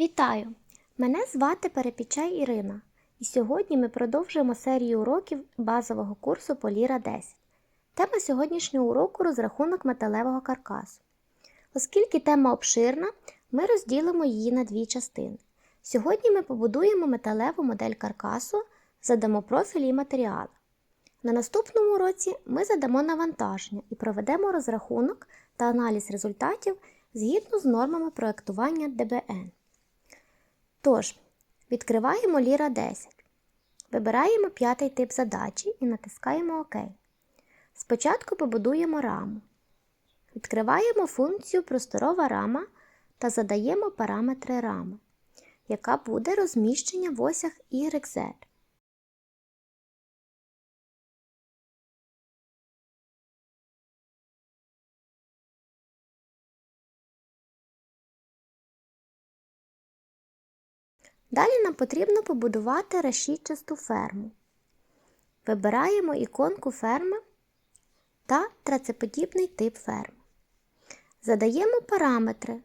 Вітаю! Мене звати Перепічай Ірина, і сьогодні ми продовжуємо серію уроків базового курсу Поліра 10. Тема сьогоднішнього уроку розрахунок металевого каркасу. Оскільки тема обширна, ми розділимо її на дві частини. Сьогодні ми побудуємо металеву модель каркасу, задамо профілі і матеріали. На наступному уроці ми задамо навантаження і проведемо розрахунок та аналіз результатів згідно з нормами проектування ДБН. Тож, відкриваємо Ліра 10. Вибираємо п'ятий тип задачі і натискаємо ОК. Спочатку побудуємо раму. Відкриваємо функцію просторова рама та задаємо параметри рами, яка буде розміщення в осях YZ. Далі нам потрібно побудувати решітчасту ферму. Вибираємо іконку ферми та трацеподібний тип ферми. Задаємо параметри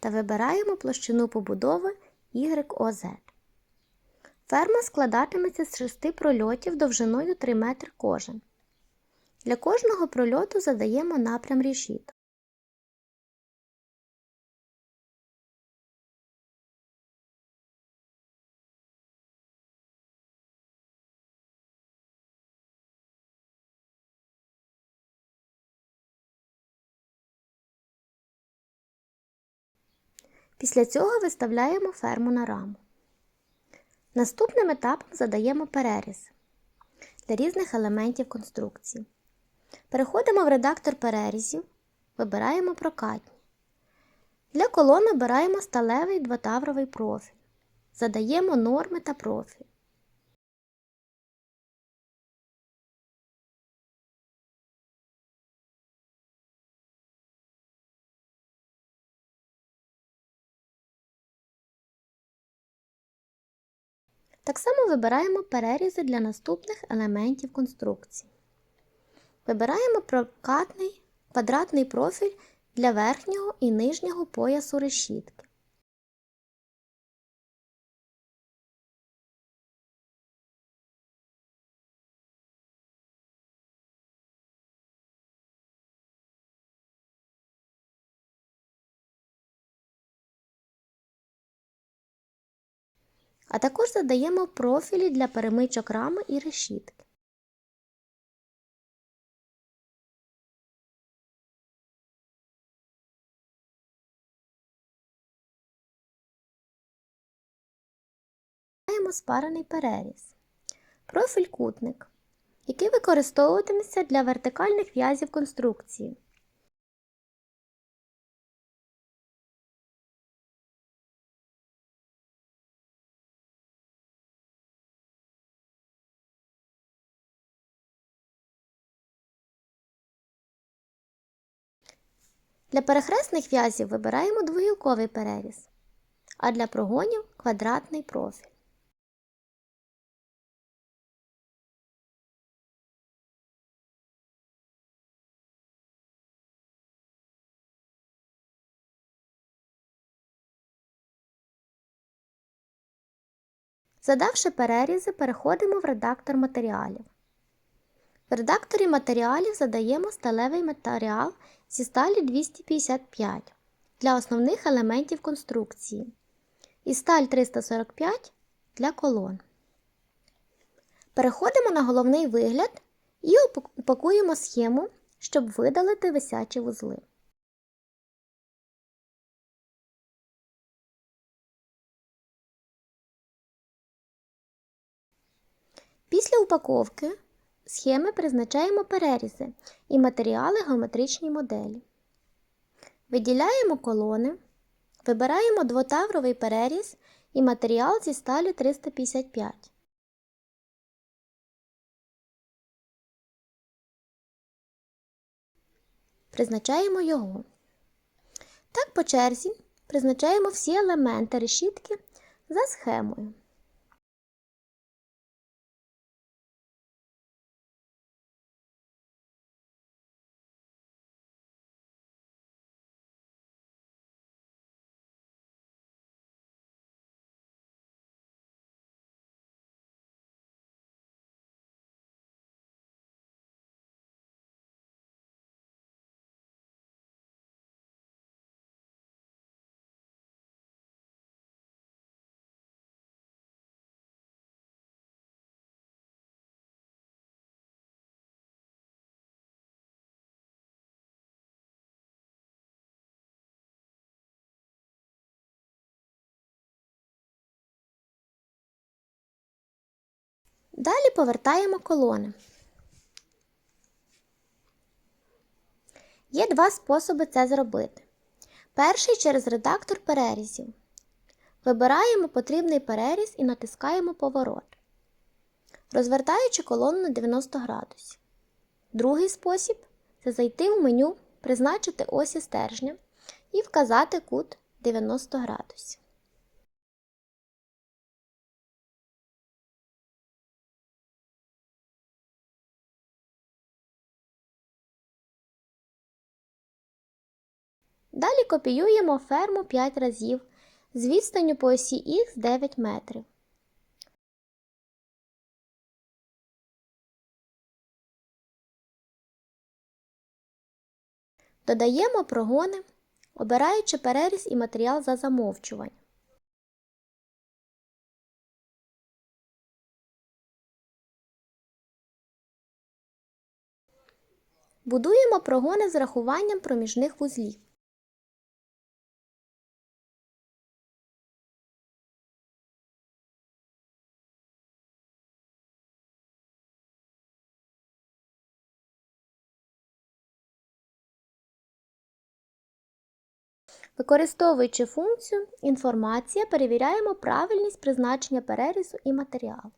та вибираємо площину побудови YOZ. Ферма складатиметься з шести прольотів довжиною 3 метри кожен. Для кожного прольоту задаємо напрям решіток. Після цього виставляємо ферму на раму. Наступним етапом задаємо переріз для різних елементів конструкції. Переходимо в редактор перерізів, вибираємо прокатні. Для колон обираємо сталевий двотавровий профіль. Задаємо норми та профіль. Так само вибираємо перерізи для наступних елементів конструкції. Вибираємо прокатний квадратний профіль для верхнього і нижнього поясу решітки. А також задаємо профілі для перемичок рами і решітки. Маємо спарений переріз. Профіль кутник, який використовуватиметься для вертикальних в'язів конструкції. Для перехресних в'язів вибираємо двогілковий переріз, а для прогонів квадратний профіль. Задавши перерізи, переходимо в редактор матеріалів. В редакторі матеріалів задаємо сталевий матеріал зі сталі 255 для основних елементів конструкції і сталь 345 для колон. Переходимо на головний вигляд і упакуємо схему, щоб видалити висячі вузли. Після упаковки схеми призначаємо перерізи і матеріали геометричній моделі. Виділяємо колони, вибираємо двотавровий переріз і матеріал зі сталі 355. Призначаємо його. Так по черзі призначаємо всі елементи решітки за схемою. Далі повертаємо колони. Є два способи це зробити. Перший через редактор перерізів. Вибираємо потрібний переріз і натискаємо поворот, розвертаючи колону на 90 градусів. Другий спосіб це зайти в меню, призначити осі стержня і вказати кут 90 градусів. Далі копіюємо ферму 5 разів з відстанню по осі Х 9 метрів. Додаємо прогони, обираючи переріз і матеріал за замовчуванням. Будуємо прогони з рахуванням проміжних вузлів. Використовуючи функцію інформація, перевіряємо правильність призначення перерізу і матеріалу.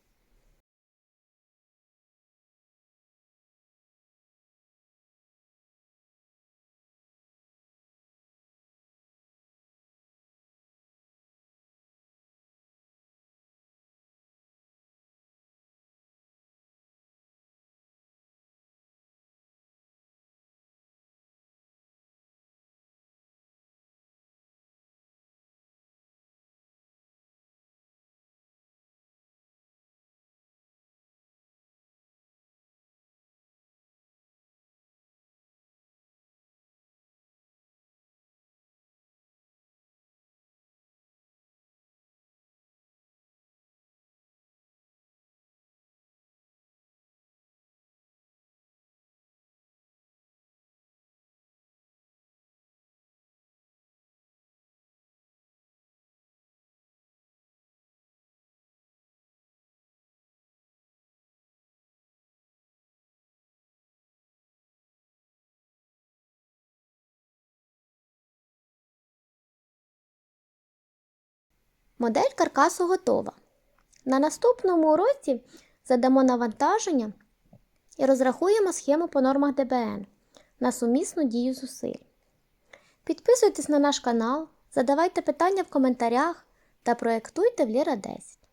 Модель каркасу готова. На наступному уроці задамо навантаження і розрахуємо схему по нормах ДБН на сумісну дію зусиль. Підписуйтесь на наш канал, задавайте питання в коментарях та проєктуйте в Ліра 10.